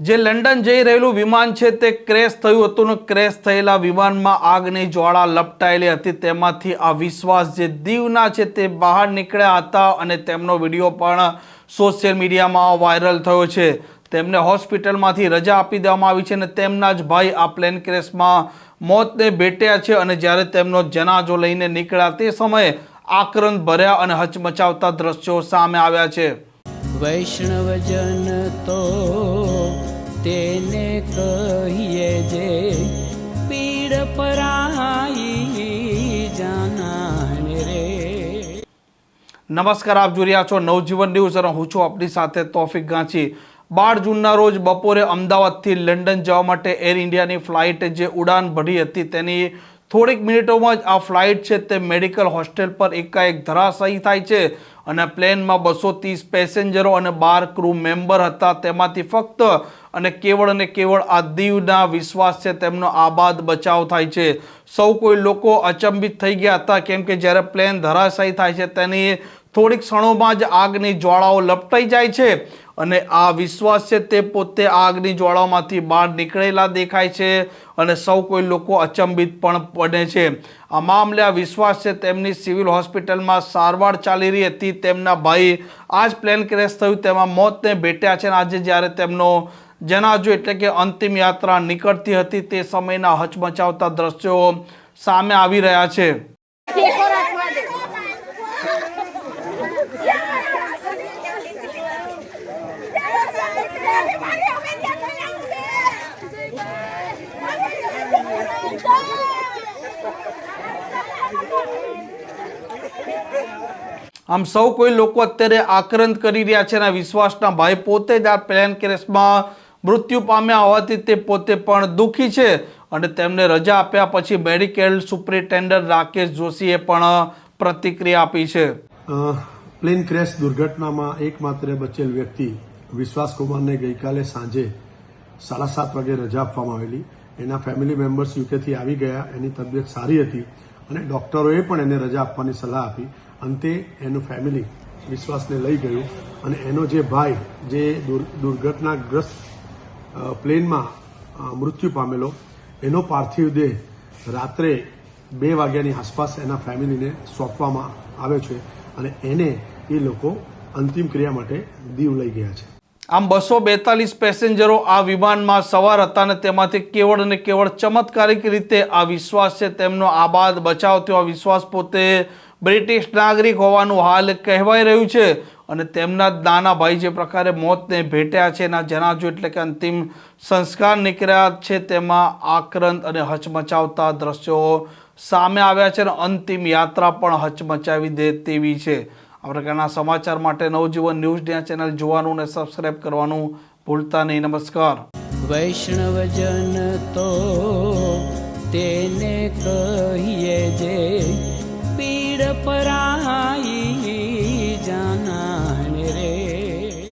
જે લંડન જઈ રહેલું વિમાન છે તે ક્રેશ થયું હતું ને ક્રેશ થયેલા વિમાનમાં આગની જ્વાળા લપટાયેલી હતી. તેમાંથી આ વિશ્વાસ જે દીવના છે તે બહાર નીકળ્યા હતા અને તેમનો વીડિયો પણ સોશિયલ મીડિયામાં વાયરલ થયો છે. તેમને હોસ્પિટલમાંથી રજા આપી દેવામાં આવી છે અને તેમના જ ભાઈ આ પ્લેન ક્રેશમાં મોતને ભેટ્યા છે અને જ્યારે તેમનો જનાજો લઈને નીકળ્યા તે સમયે આક્રંદ ભર્યા અને હચમચાવતા દ્રશ્યો સામે આવ્યા છે. વૈષ્ણવજન તો તેને કહીએ જે પીડ પરાઈ જાનાને રે. નમસ્કાર, આપ જોઈ રહ્યા છો નવજીવન ન્યૂઝ અને હું છું આપની સાથે તોફિક ગાંચી. બાર જૂનના રોજ બપોરે અમદાવાદથી લંડન જવા માટે એર ઇન્ડિયાની ફ્લાઇટ જે ઉડાન ભરી હતી તેની થોડીક મિનિટોમાં જ આ ફ્લાઇટ છે તે મેડિકલ હોસ્ટેલ પર એકાએક ધરાશાયી થાય છે અને પ્લેનમાં બસો ત્રીસ પેસેન્જરો અને બાર ક્રૂ મેમ્બર હતા. તેમાંથી ફક્ત અને કેવળ અને કેવળ આ દીવના વિશ્વાસ છે તેમનો આબાદ બચાવ થાય છે. સૌ કોઈ લોકો અચંબિત થઈ ગયા હતા કેમ કે જ્યારે પ્લેન ધરાશાયી થાય છે તેની થોડીક ક્ષણોમાં જ આગની જ્વાળાઓ લપટાઈ જાય છે અને આ વિશ્વાસ છે તે પોતે આગની જ્વાળામાંથી બહાર નીકળેલા દેખાય છે અને સૌ કોઈ લોકો અચંબિત પણ બને છે. આ મામલે આ વિશ્વાસ છે તેમની સિવિલ હોસ્પિટલમાં સારવાર ચાલી રહી હતી. તેમના ભાઈ આ જ પ્લેન ક્રેશ થયું, તેમાં મોતને ભેટ્યા છે અને આજે જ્યારે તેમનો જનાજો એટલે કે અંતિમ યાત્રા નીકળતી હતી તે સમયના હચમચાવતા દ્રશ્યો સામે આવી રહ્યા છે. આમ સૌ કોઈ લોકો અત્યારે આક્રંદ કરી રહ્યા છે અને વિશ્વાસના ભાઈ પોતે જ આ પ્લેન કેસમાં મૃત્યુ પામ્યા હોવાથી તે પોતે પણ દુઃખી છે અને તેમને રજા આપ્યા પછી મેડિકલ સુપ્રિન્ટેન્ડન્ટ રાકેશ જોશીએ પણ પ્રતિક્રિયા આપી છે. પ્લેન ક્રેશ દુર્ઘટનામાં એકમાત્ર બચેલ વ્યક્તિ વિશ્વાસ કુમારને ગઈકાલે સાંજે સાડા સાત વાગે રજા આપવામાં આવેલી. એના ફેમિલી મેમ્બર્સ યુકેથી આવી ગયા. એની તબિયત સારી હતી. અને ડોક્ટરોએ પણ એને રજા આપવાની સલાહ આપી. અંતે એનું ફેમિલી વિશ્વાસને લઈ ગયું અને એનો જે ભાઈ જે દુર- દુર્ઘટનાગ્રસ્ત પ્લેનમાં મૃત્યુ પામેલો, એનો પાર્થિવ દેહ રાત્રે બે વાગ્યાની આસપાસ એના ફેમિલીને સોંપવામાં આવ્યો છે અને એને એ લોકો અંતિમ ક્રિયા માટે દીવ લઈ ગયા છે. આમ બસો બેતાલીસ પેસેન્જરો આ વિમાનમાં સવાર હતા અને તેમાંથી કેવળ અને કેવળ ચમત્કારિક રીતે આ વિશ્વાસ છે, તેમનો આબાદ બચાવ થયો. આ વિશ્વાસ પોતે બ્રિટિશ નાગરિક હોવાનું હાલ કહેવાય રહ્યું છે અને તેમના નાના ભાઈ જે પ્રકારે મોતને ભેટ્યા છે એના જનાજો એટલે કે અંતિમ સંસ્કાર નીકળ્યા છે તેમાં આક્રંદ અને હચમચાવતા દ્રશ્યો સામે આવ્યા છે અને અંતિમ યાત્રા પણ હચમચાવી દે તેવી છે. આ પ્રકારના સમાચાર માટે નવજીવન ન્યૂઝ ડે ચેનલ જોવાનું અને સબસ્ક્રાઇબ કરવાનું ભૂલતા નહીં. નમસ્કાર. વૈષ્ણવજન તો તેને કહીએ જે પીડ પરાઈ